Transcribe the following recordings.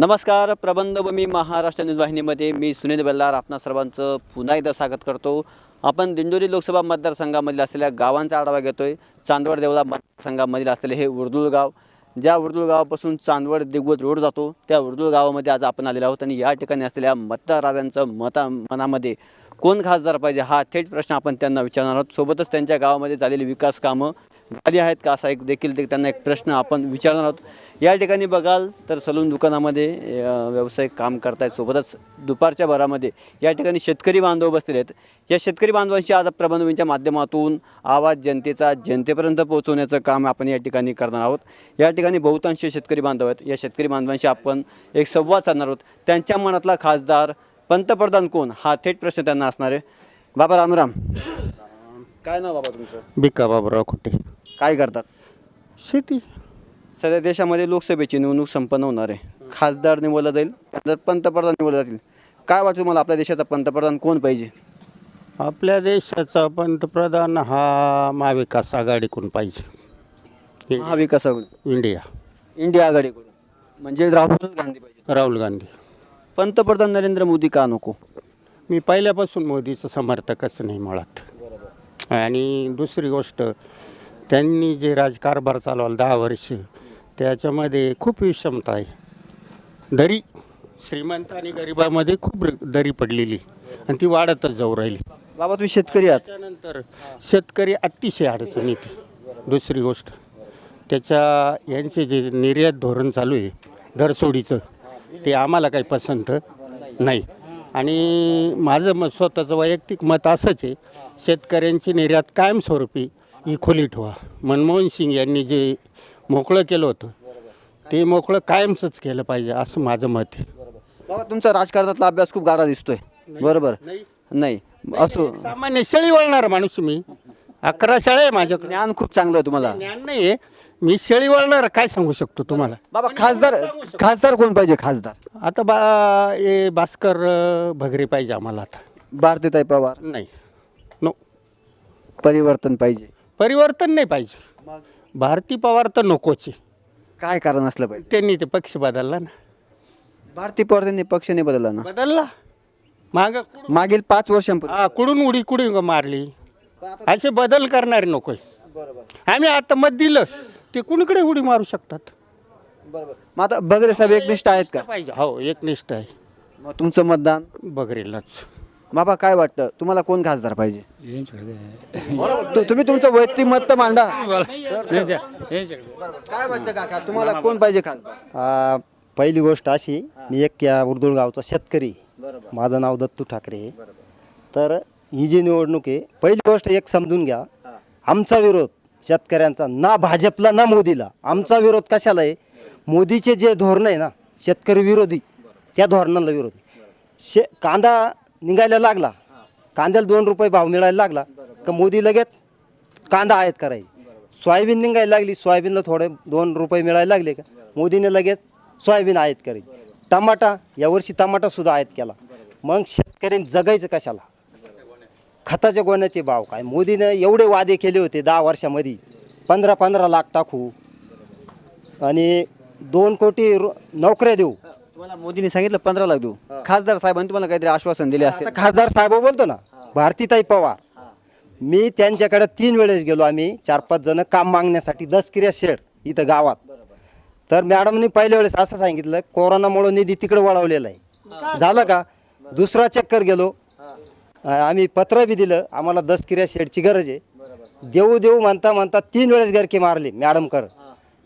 नमस्कार प्रबंधभूमी महाराष्ट्र न्यूज वाहिनीमध्ये मी सुनील बेल्लार. आपणा सर्वांचं पुन्हा एकदा स्वागत करतो. आपण दिंडोरी लोकसभा मतदारसंघामधील असलेल्या गावांचा आढावा घेतोय. चांदवड देवळा मतदारसंघामधील असलेले हे उर्दुळ गाव. ज्या उर्दुळ गावापासून चांदवड दिग्वत रोड जातो त्या उर्दुळ गावामध्ये आज आपण आलेलो आहोत आणि या ठिकाणी असलेल्या मतदारांचं मता मनामध्ये कोण खासदार पाहिजे? हा थेट प्रश्न आपण त्यांना विचारणार आहोत. सोबतच त्यांच्या गावामध्ये झालेली विकास कामं झाली आहेत का? असा एक देखील ते- त्यांना एक प्रश्न आपण विचारणार आहोत. या ठिकाणी बघाल तर सलून दुकानामध्ये व्यावसायिक काम करतायत. सोबतच दुपारच्या भरामध्ये या ठिकाणी शेतकरी बांधव बसलेले आहेत. या शेतकरी बांधवांशी आज प्रबंधवींच्या माध्यमातून आवाज जनतेचा जनतेपर्यंत पोहोचवण्याचं काम आपण या ठिकाणी करणार आहोत. या ठिकाणी बहुतांश शेतकरी बांधव आहेत. या शेतकरी बांधवांशी आपण एक संवाद साधणार आहोत. त्यांच्या मनातला खासदार पंतप्रधान कोण? हा थेट प्रश्न त्यांना असणार आहे. बाबा रामराम. काय नाव बाबा तुमचं? बिका बाबराव कुठे काय करतात? शेती. सध्या देशामध्ये लोकसभेची निवडणूक संपन्न होणार आहे. खासदार निवडला जाईल त्यानंतर पंतप्रधान निवडले जातील. काय वाटतं तुम्हाला? आपल्या देशाचा पंतप्रधान कोण पाहिजे? आपल्या देशाचा पंतप्रधान हा महाविकास आघाडीकडून पाहिजे. महाविकास आघाडी. इंडिया. इंडिया आघाडीकडून. म्हणजे राहुल गांधी पाहिजे. राहुल गांधी. पंतप्रधान नरेंद्र मोदी का नको? मी पहिल्यापासून मोदीचं समर्थकच नाही मुळात आणि दुसरी गोष्ट त्यांनी जे राजकारभार चालवला दहा वर्ष त्याच्यामध्ये खूप विषमता आहे. दरी श्रीमंत आणि गरिबामध्ये खूप दरी पडलेली आणि ती वाढतच जाऊ राहिली. बाबा तुम्ही शेतकरी आहात. त्याच्यानंतर शेतकरी अतिशय अडचणीत. दुसरी गोष्ट त्याच्या यांचे जे निर्यात धोरण चालू आहे दरसोडीचं ते आम्हाला काही पसंत नाही. आणि माझं मत स्वतःचं वैयक्तिक मत असंच आहे शेतकऱ्यांची निर्यात कायमस्वरूपी ही खुली ठेवा. मनमोहन सिंग यांनी जे मोकळं केलं होतं ते मोकळं कायमचंच केलं पाहिजे असं माझं मत आहे. बाबा तुमचा राजकारणातला अभ्यास खूप गाढा दिसतोय. बरोबर. नाही. असो सामान्य शेळी वळणार माणूस मी. अकरा शाळा आहे माझ्याकडे. ज्ञान खूप चांगलं आहे तुम्हाला. ज्ञान नाही आहे मी शेळी वळणार काय सांगू शकतो तुम्हाला? बाबा खासदार खासदार कोण पाहिजे खासदार? आता बा हे भास्कर अं, भगरे पाहिजे आम्हाला आता. भारतीताई पवार? नाही. नो परिवर्तन पाहिजे. परिवर्तन नाही पाहिजे. भारती पवार तर नकोच आहे. काय कारण असलं पाहिजे? त्यांनी ते पक्ष बदलला ना. भारती पवार त्यांनी पक्ष नाही बदलला ना? बदलला. माग मागील पाच वर्षांपूर्वी. हा कुडून उडी कुडी मारली. असे बदल करणारे नकोय बरोबर आम्ही आता मत दिलं. ते कुणीकडे उडी मारू शकतात? बरोबर. मग आता बगरे साहेब एकनिष्ठ आहेत का? पाहिजे. हो एकनिष्ठ आहे. मग तुमचं मतदान? बगरेलाच. बाबा काय वाटतं? तुम्हाला कोण खासदार पाहिजे? तु- तुम्ही तुमचं वैयक्तिक मत तर मांडा. काय वाटतं काका? तुम्हाला कोण पाहिजे खासदार? आ, पहिली गोष्ट अशी मी एक या उर्दुळ गावचा शेतकरी बरोबर. माझं नाव दत्तू ठाकरे आहे. तर ही जी निवडणूक आहे पहिली गोष्ट एक समजून घ्या. आमचा विरोध शेतकऱ्यांचा ना भाजपला ना मोदीला. आमचा विरोध कशाला आहे? मोदीचे जे धोरण आहे ना शेतकरी विरोधी त्या धोरणाला विरोध. शे कांदा निघायला लागला. कांद्याला दोन रुपये भाव मिळायला लागला. का मोदी लगेच कांदा आयात करायची. सोयाबीन निघायला लागली. सोयाबीनला थोडे दोन रुपये मिळायला लागले का? मोदीने लगेच सोयाबीन आयात करायची टमाटा यावर्षी टमाटासुद्धा आयात केला. मग शेतकऱ्यांनी जगायचं कशाला? खताच्या गोण्याचे भाव काय? मोदीनं एवढे वादे केले होते दहा वर्षामध्ये. पंधरा पंधरा लाख टाकू. आणि दोन कोटी रो- नोकऱ्या देऊ. तुम्हाला मोदींनी सांगितलं पंधरा लाख देऊ. खासदार साहेबांनी तुम्हाला काहीतरी आश्वासन दिले असते आता खासदार साहेब बोलतो ना भारतीताई पवार. मी त्यांच्याकडे तीन वेळेस गेलो आम्ही चार पाच जण काम मागण्यासाठी दसकिऱ्या शेड इथं गावात. तर मॅडमनी पहिल्या वेळेस असं सांगितलं कोरोनामुळे निधी तिकडे वळवलेला आहे. झालं का? दुसरा चक्कर गेलो आम्ही पत्र बी दिलं. आम्हाला दसकिऱ्या शेडची गरज आहे. देऊ देऊ म्हणता म्हणता तीन वेळेस गरके मारले मॅडम कर.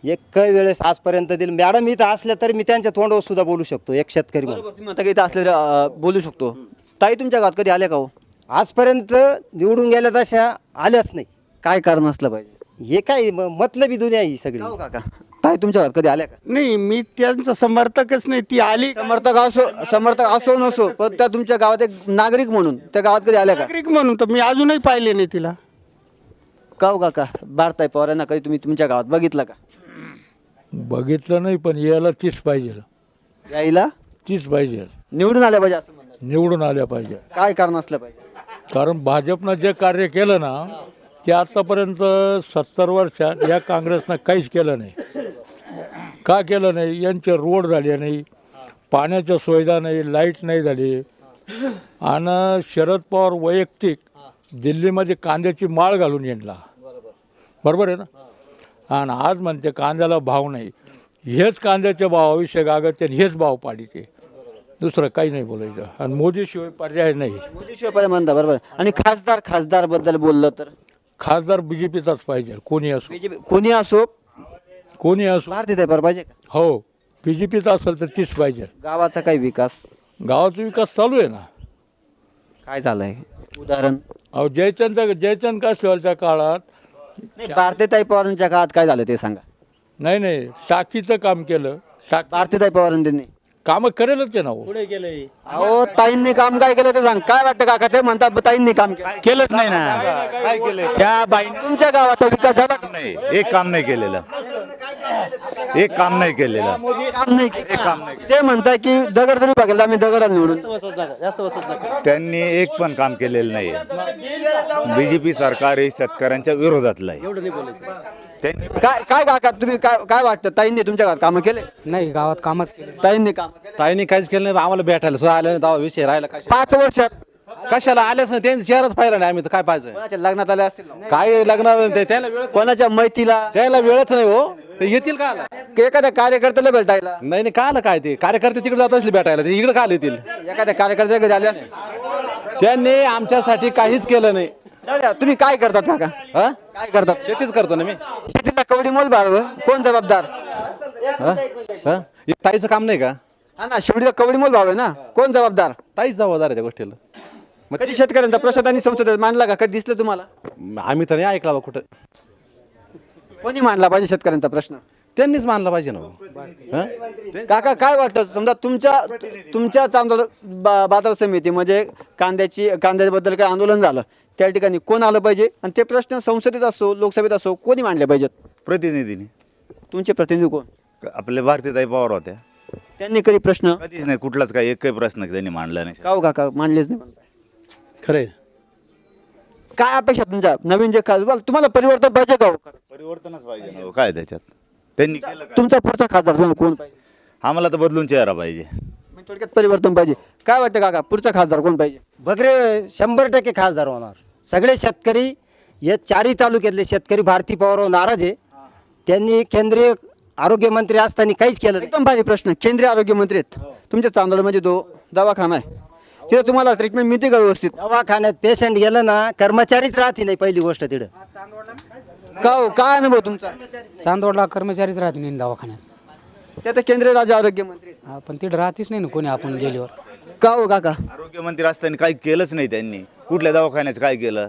एक काही वेळेस आजपर्यंत दिलं. मॅडम इथं असल्या तरी मी त्यांच्या तोंडावर सुद्धा बोलू शकतो एक शेतकरी म्हणून. बरोबर तुम्ही आता काही असले बोलू शकतो. ताई तुमच्या गावात कधी आल्या का हो? आजपर्यंत निवडून गेल्या तशा आल्याच नाही. काय कारण असलं पाहिजे? हे काय मतलबी दुनिया ही सगळी. हो काका? ताई तुमच्या गावात कधी आल्या का? नाही मी त्यांचं समर्थकच नाही ती आली समर्थक असो समर्थक असो नसो पण त्या तुमच्या गावात एक नागरिक म्हणून त्या गावात कधी आल्या का? नागरिक म्हणून तर मी अजूनही पाहिले नाही तिला. का हो काका? भारताई पवार यांना कधी तुम्ही तुमच्या गावात बघितलं का? बघितलं नाही पण यायला तीच पाहिजे. यायला? तीच पाहिजे. निवडून आल्या पाहिजे असं म्हणतात. निवडून आल्या पाहिजे. काय कारण असलं पाहिजे? कारण भाजपनं जे कार्य केलं ना ते आत्तापर्यंत सत्तर वर्षात या काँग्रेसनं काहीच केलं नाही. का केलं नाही? यांचे रोड झाले नाही पाण्याच्या सुविधा नाही लाइट नाही झाली. आणि शरद पवार वैयक्तिक दिल्लीमध्ये कांद्याची माळ घालून येणला. बरोबर आहे ना? आणि आज म्हणते कांद्याला भाव नाही. हेच कांद्याच्या भावाविषयी गागत हेच भाव पाडीते दुसरं काही नाही बोलायचं. आणि मोदीशिवाय पर्याय नाही. मोदीशिवाय पर्याय म्हणता बरोबर. आणि खासदार खासदारबद्दल बोललं तर? खासदार बी जे पीचाच पाहिजे कोणी असो. बीजेपी कोणी असो? कोणी असो. भारतीय ताई पाहिजे का? हो बी जे पीचा असेल तर तीच पाहिजे. गावाचा काही विकास? गावाचा विकास चालू आहे ना. काय झालंय? उदाहरण? अहो जयचंद जयचंद कासवालच्या काळात नाही भारतीय पवारांच्या काळात काय झालं ते सांगा. नाही नाही टाकीचं काम केलं. टाक भारतीय पवारांनी कामं करेलच आहे ना हो. अहो ताईंनी काम काय केलं ते सांग. काय वाटतं काका? ते म्हणतात ताईंनी काम केलं. केलंच नाही ना. काय केलंय? त्या बाई तुमच्या गावाचा विकास झाला का? नाही एक काम नाही केलेलं. एक काम नाही केलेलं. काम नाही केलं. ते म्हणताय की दगड तरी बघायला आम्ही दगडाला निवडून. त्यांनी एक पण काम केलेलं नाही बीजेपी सरकार हे शेतकऱ्यांच्या विरोधातलं आहे. त्यांनी काय काय काका तुम्ही काय काय वाटतं? ताईंनी तुमच्या गावात कामं केले? नाही गावात कामच केलं ताईंनी काम ताईंनी काहीच केलं नाही आम्हाला भेटायला सुद्धा आलं नाही तेव्हा विषय राहिला कशा पाच वर्षात कशाला आलेच नाही त्यांनी शहरच पाहिलं नाही आम्ही तर काय पाहिजे? कोणाच्या लग्नात आले असतील ना? काय लग्न ते- त्याला वेळच कोणाच्या मैतीला त्याला वेळच नाही हो ते येतील का आला? एखाद्या कार्यकर्त्याला भेटायला? नाही नाही का आलं काय ते? कार्यकर्ते तिकडे जात असले भेटायला ते इकडे का आले येतील? एखाद्या कार्यकर्त्या घरी आले असतील? त्यांनी आमच्यासाठी काहीच केलं नाही. तुम्ही काय करतात काका? हा? काय करतात? शेतीच करतो ना मी. शेतीला कवडी मोल भाव कोण जबाबदार? हा? हा? हे ताईचं काम नाही का? हा ना शेवटीला कवडी मोल भाव आहे ना. कोण जबाबदार? ताईच जबाबदार आहे त्या गोष्टीला. मग कधी शेतकऱ्यांचा प्रश्न त्यांनी संसदेत मांडला का? कधी दिसलं तुम्हाला? आम्ही तर नाही ऐकला बा कुठं. कोणी मांडला पाहिजे शेतकऱ्यांचा प्रश्न? त्यांनीच मानलं पाहिजे ना हो. हा? काका काय वाटतं? समजा तुमच्या तुमच्या चांदोड बा- बाजार समिती म्हणजे कांद्याची कांद्याबद्दल काही आंदोलन झालं? त्या ठिकाणी कोण आलं पाहिजे? आणि ते प्रश्न संसदेत असो लोकसभेत असो कोणी मांडले पाहिजेत? प्रतिनिधीने. तुमचे प्रतिनिधी कोण? आपले भारतीय पवार होत्या त्यांनी कधी प्रश्न? कधीच नाही कुठलाच काही एकही प्रश्न त्यांनी मांडला नाही. का हो काका? मांडलेच नाही म्हणताय. खरंय काय अपेक्षा तुमच्या? नवीन जे खासदार तुम्हाला परिवर्तन पाहिजे का हो? खरं? परिवर्तनच पाहिजे ना हो, काय त्याच्यात? त्यांनी केलं काय? तुमचा पुढचा खासदार तुम्हाला कोण पाहिजे? आम्हाला तर बदलून चेहरा पाहिजे. म्हणजे थोडक्यात परिवर्तन पाहिजे. काय वाटतं काका? पुढचा खासदार कोण पाहिजे? बगरे शंभर टक्के खासदार होणार. सगळे शेतकरी या चारही तालुक्यातले शेतकरी भारती पवारवर नाराज आहे. त्यांनी केंद्रीय आरोग्यमंत्री असताना काहीच केलं नाही. एकदम भारी प्रश्न. केंद्रीय आरोग्य मंत्री आहेत. तुमच्या चांदोडमध्ये जो दवाखाना आहे. तिथे तुम्हाला ट्रीटमेंट मिळते का व्यवस्थित? दवाखान्यात पेशंट गेलं ना कर्मचारीच राहते नाही पहिली गोष्ट तिथं. का हो? काय अनुभव तुमचा? चांदोडला कर्मचारीच राहत नाही दवाखान्यात. ते तर केंद्रीय राज्य आरोग्य मंत्री आहेत. हा, पण तिथं राहतीच नाही ना कोणी आपण गेल्यावर. का हो काका? आरोग्यमंत्री असताना काही केलंच नाही त्यांनी. कुठल्या दवाखान्याचं काय केलं?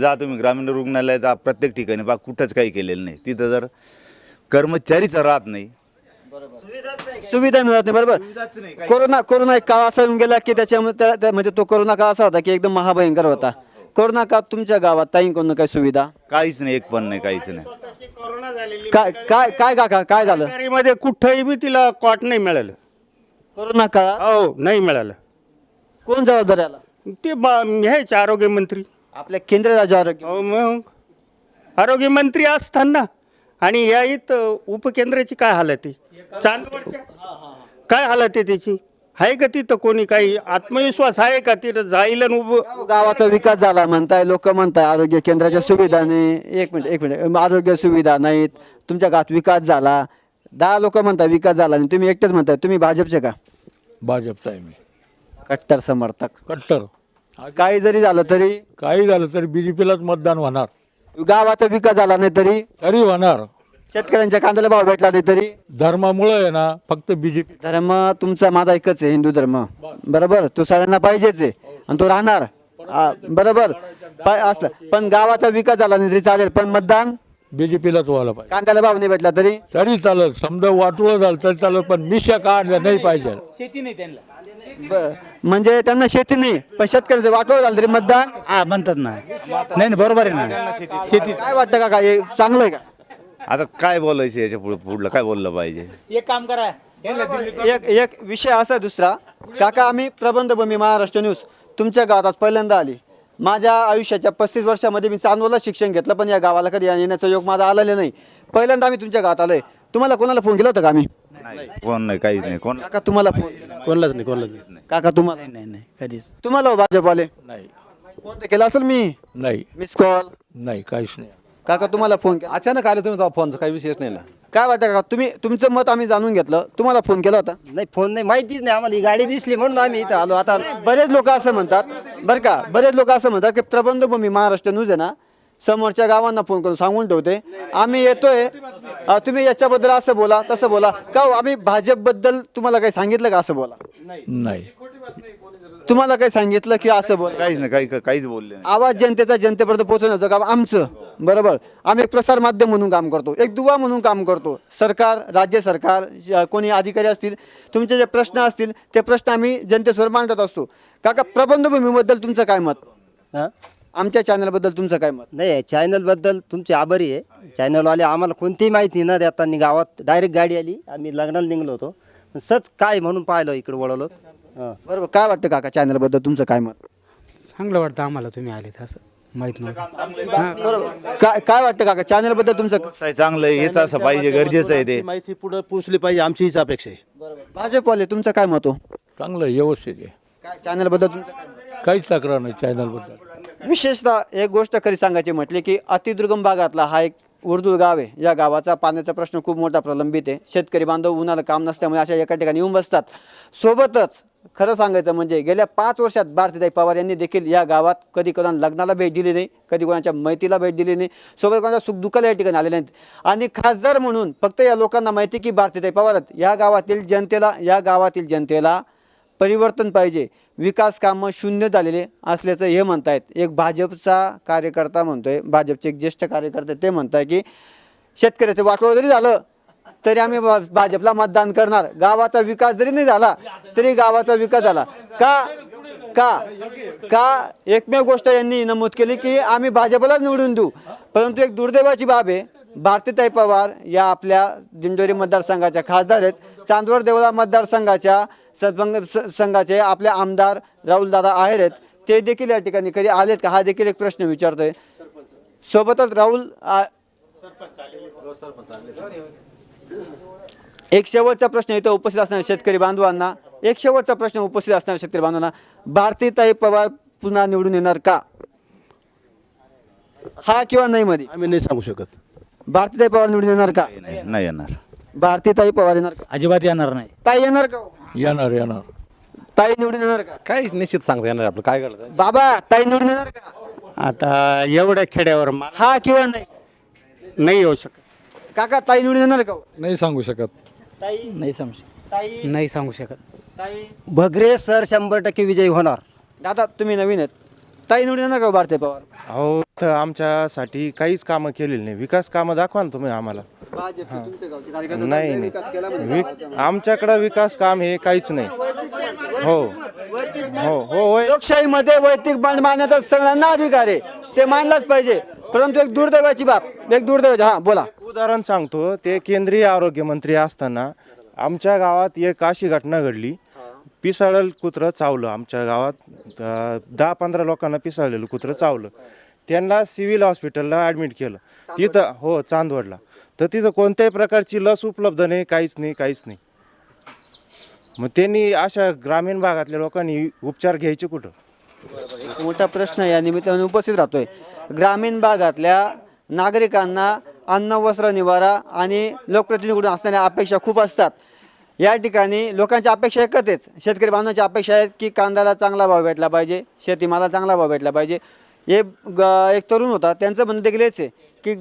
जा तुम्ही ग्रामीण रुग्णालयात जा प्रत्येक ठिकाणी. बा कुठंच काही केलेलं नाही. तिथं जर कर्मचारीच राहत नाही. सुविधा मिळत नाही बरोबर. कोरोना कोरोना एक काळ असा येऊन गेला की त्याच्यामध्ये त्या- त्या- म्हणजे तो कोरोना काळ असा होता की एकदम महाभयंकर होता. कोरोना काळ तुमच्या गावात ताई कोण काही सुविधा? काहीच नाही एक पण नाही काहीच नाही. काय काय काय काका काय झालं? मध्ये कुठंही बी तिला कॉट नाही मिळालं. कोरोना काळात? हो नाही मिळालं. कोण जबाबदार याला? ते बा- हेच आरोग्यमंत्री आपल्या केंद्रीय राज्य आरोग्य मग? आरोग्यमंत्री असताना आणि या इथं उपकेंद्राची काय हालत आहे? चांदवडच्या? काय हालत आहे त्याची? आहे का तिथं कोणी काही? आत्मविश्वास आहे का तिथं जाईल आणि उभं? गावाचा विकास झाला म्हणताय लोक म्हणताय आरोग्य केंद्राच्या सुविधा नाही. एक मिनिट एक मिनिट. आरोग्य सुविधा नाहीत. तुमच्या गावात विकास झाला. दहा लोक म्हणताय विकास झाला आणि तुम्ही एकटेच म्हणताय. तुम्ही भाजपचे का? भाजपचा आहे मी. कट्टर समर्थक. कट्टर. काही जरी झालं तरी काही झालं तरी बी जे पीलाच मतदान होणार. गावाचा विकास झाला नाही तरी तरी होणार. शेतकऱ्यांच्या कांद्याला भाव भेटला नाही तरी. धर्मामुळं आहे ना फक्त बी जे पी धर्म तुमचा माझा एकच आहे हिंदू धर्म. बरोबर? तो सगळ्यांना पाहिजेच आहे. आणि तो राहणार. आ, बरोबर? पा- असलं. पण गावाचा विकास झाला नाही तरी चालेल पण मतदान? बी जे पीलाच व्हायला पाहिजे. कांद्याला भाव नाही भेटला तरी? तरी चालत समजा वाटोळं झालं तरी चालत पण मिशा काढल्या नाही पाहिजे. ब- म्हणजे त्यांना शेती नाही पण शेतकऱ्याचं वाटोळ झालं तरी मतदान हा म्हणतात ना. नाही नाही बरोबर आहे ना. शेती काय वाटतं का काय चांगलं आहे का? आता काय बोलायचं याच्यापुढे पुढलं? काय बोललं पाहिजे? एक एक विषय असा आहे दुसरा. काका आम्ही प्रबंधभूमी महाराष्ट्र न्यूज. तुमच्या गावात आज पहिल्यांदा आली. माझ्या आयुष्याच्या पस्तीस वर्षामध्ये मी चांदवडला शिक्षण घेतलं पण या गावाला कधी येण्याचा योग माझा आलेला नाही. पहिल्यांदा आम्ही तुमच्या गावात आलोय. तुम्हाला कोणाला फोन केला होता का आम्ही? कोण नाही काहीच नाही. कोण काका तुम्हाला फोन कोणलाच नाही कोणलाच नाही. काका तुम्हाला नाही नाही कधीच. तुम्हाला हो भाजपवाले? नाही. फोन तर केला असेल मी. नाही. मिस कॉल नाही काहीच नाही. काका तुम्हाला फोन केला अचानक आले तुम्ही फोनचा काही विशेष नाही ना. काय वाटतं काका तुम्ही तुमचं मत आम्ही जाणून घेतलं. तुम्हाला फोन केला होता? नाही फोन नाही माहितीच नाही आम्हाला. ही गाडी दिसली म्हणून आम्ही इथं आलो. आता बरेच लोक असं म्हणतात बरं का? बरेच लोक असं म्हणतात की प्रबंधभूमी महाराष्ट्र न्यूज आहे ना समोरच्या गावांना फोन करून सांगून ठेवते. आम्ही येतोय. तुम्ही याच्याबद्दल असं बोला तसं बोला. का हो, आम्ही भाजपबद्दल तुम्हाला काही सांगितलं का असं बोला? नाही. तुम्हाला काही सांगितलं की असं बोला? काहीच नाही काही काहीच बोलले नाही. आवाज जनतेचा जनतेपर्यंत पोहोचवण्याचं काम आमचं. बरोबर? आम्ही एक प्रसार माध्यम म्हणून काम करतो. एक दुवा म्हणून काम करतो. सरकार राज्य सरकार ज- कोणी अधिकारी असतील तुमचे जे प्रश्न असतील ते प्रश्न आम्ही जनतेसमोर मांडत असतो. काका प्रबंधभूमीबद्दल तुमचं काय मत? हां? आमच्या चॅनलबद्दल तुमचं काय मत? नाही चॅनलबद्दल तुमचे आभारी आहे. चॅनलवाले आम्हाला कोणतीही माहिती न देताना गावात डायरेक्ट गाडी आली. आम्ही लग्नाला निघलो होतो. सच काय म्हणून पाहिलं इकडे वळवलं? हां. बरोबर. काय वाटतं काका चॅनलबद्दल तुमचं काय मत? चांगलं वाटतं आम्हाला तुम्ही आले असं. माहीत नव्हतं. बरोबर काय काय वाटतं काका? चॅनलबद्दल तुमचं आहे चांगलं आहे, हेच असं पाहिजे. गरजेचं आहे ते. माहिती पुढे पोहोचली पाहिजे. आमची हीच अपेक्षा आहे. भाजपवाले तुमचं काय मत हो? चांगलं आहे, व्यवस्थित आहे. काय चॅनलबद्दल तुमचं काय मत? काहीच तक्रार नाही चॅनलबद्दल विशेषतः एक गोष्ट खरी सांगायची म्हटली की अतिदुर्गम भागातला हा एक उर्दू गाव आहे. या गावाचा पाण्याचा प्रश्न खूप मोठा प्रलंबित आहे. शेतकरी बांधव उन्हाला काम नसल्यामुळे अशा एका ठिकाणी येऊन बसतात. सोबतच खरं सांगायचं म्हणजे गेल्या पाच वर्षात भारतीताई पवार यांनी देखील या गावात कधी कोणा लग्नाला भेट दिली नाही कधी कोणाच्या मैतीला भेट दिली नाही सोबत कोणाच्या सुखदुःखाला या ठिकाणी आले नाहीत. आणि खासदार म्हणून फक्त या लोकांना माहिती की भारतीताई पवार आहेत. या गावातील जनतेला या गावातील जनतेला परिवर्तन पाहिजे. विकास कामं शून्य झालेले असल्याचं हे म्हणतायत. एक भाजपचा कार्यकर्ता म्हणतोय भाजपचे एक ज्येष्ठ कार्यकर्ते ते म्हणताय की शेतकऱ्याचं वाटोळ जरी झालं तरी आम्ही भा- भाजपला मतदान करणार. गावाचा विकास जरी नाही झाला तरी गावाचा विकास झाला. का का का एकमेव गोष्ट यांनी नमूद केली की आम्ही भाजपलाच निवडून देऊ. परंतु एक दुर्दैवाची बाब आहे भारतीताई पवार या आपल्या दिंडोरी मतदारसंघाच्या खासदार आहेत. चांदवड देवळा मतदारसंघाच्या संघ स- संघाचे आपले आमदार राहुलदादा आहेर आहेत. ते देखील या ठिकाणी कधी आलेत का? हा देखील एक प्रश्न विचारतोय. सोबतच राहुल आ- एक शेवटचा प्रश्न इथं उपस्थित असणाऱ्या शेतकरी बांधवांना एक शेवटचा प्रश्न उपस्थित असणाऱ्या शेतकरी बांधवांना भारतीताई पवार पुन्हा निवडून येणार का? हा किंवा नाही मध्ये आम्ही नाही सांगू शकत. भारतीताई पवार निवडून येणार का? नाही नाही येणार. भारतीताई पवार येणार का? अजिबात येणार नाही. ताई येणार का हो? येणार येणार. ताई निवडून येणार का? काही निश्चित सांगता येणार आपलं काय करतं बाबा ताई निवडून येणार का? आता एवढ्या खेड्यावर मा- हा किंवा नाही? नाही येऊ शकत. काका ताई निवडून येणार का? नाही सांगू शकत. ताई? नाही समज ताई? नाही सांगू शकत. ताई? भगरे सर शंभर टक्के विजयी होणार. दादा तुम्ही नवीन आहेत. ताई निवडून येणार का हो भारतीय पवार? अहो तर आमच्यासाठी काहीच कामं केलेली नाही. विकास कामं दाखवा ना तुम्ही आम्हाला. गावचे कार्यकर्ते नाही नाही. विकास केला म्हणे. वि- आमच्याकडं विकास काम हे काहीच नाही. हो. हो. हो होय. लोकशाहीमध्ये वैयक्तिक बंड मानण्याचा सगळ्यांना अधिकार आहे. ते मानलाच पाहिजे. परंतु एक दुर्दैवाची बाब एक दुर्दैवाची हा बोला. उदाहरण सांगतो. ते केंद्रीय आरोग्य मंत्री असताना आमच्या गावात एक अशी घटना घडली. पिसाळल कुत्रं चावलं. आमच्या गावात दहा पंधरा लोकांना पिसाळलेलं कुत्रं चावलं. त्यांना सिव्हिल हॉस्पिटलला ॲडमिट केलं. तिथं हो चांदवडला. तर तिथं कोणत्याही प्रकारची लस उपलब्ध नाही काहीच नाही काहीच नाही. मग त्यांनी अशा ग्रामीण भागातल्या लोकांनी उपचार घ्यायचे कुठं? एक मोठा प्रश्न या निमित्ताने उपस्थित राहतोय. ग्रामीण भागातल्या नागरिकांना अन्न वस्त्र निवारा आणि लोकप्रतिनिधीकडून असणाऱ्या अपेक्षा खूप असतात. या ठिकाणी लोकांच्या अपेक्षा एकच शेतकरी बांधवांची अपेक्षा आहेत की कांद्याला चांगला भाव भेटला पाहिजे शेतीमाला चांगला भाव भेटला पाहिजे. हे ग- एक तरुण होता त्यांचं म्हणणं देखील हेच आहे की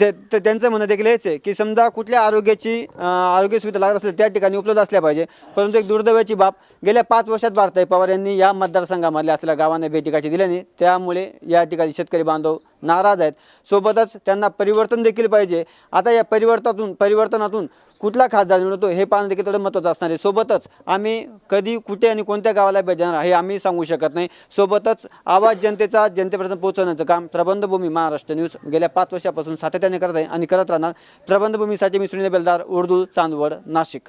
ते ते- त्यांचं म्हणणं देखील हेच आहे की समजा कुठल्या आरोग्याची आरोग्य सुविधा लागत असेल त्या ठिकाणी उपलब्ध असल्या पाहिजे. परंतु एक दुर्दैवाची बाब गेल्या पाच वर्षात भारताई पवार यांनी या मतदारसंघामधल्या असलेल्या गावांना भेटीगाठी दिल्याने त्यामुळे या ठिकाणी शेतकरी बांधव नाराज आहेत. सोबतच त्यांना परिवर्तन देखील पाहिजे. आता या परिवर्तनातून परिवर्तनातून कुठला खासदार निवडतो हे पाहणं देखील थोडं महत्त्वाचं असणार आहे. सोबतच आम्ही कधी कुठे आणि कोणत्या गावाला भेट देणार हे आम्ही सांगू शकत नाही. सोबतच आवाज जनतेचा जनतेपर्यंत पोहोचवण्याचं काम प्रबंधभूमी महाराष्ट्र न्यूज गेल्या पाच वर्षापासून सातत्याने करत आहे आणि करत राहणार. प्रबंधभूमीसाठी मी सुनील बेलदार उर्दू चांदवड नाशिक.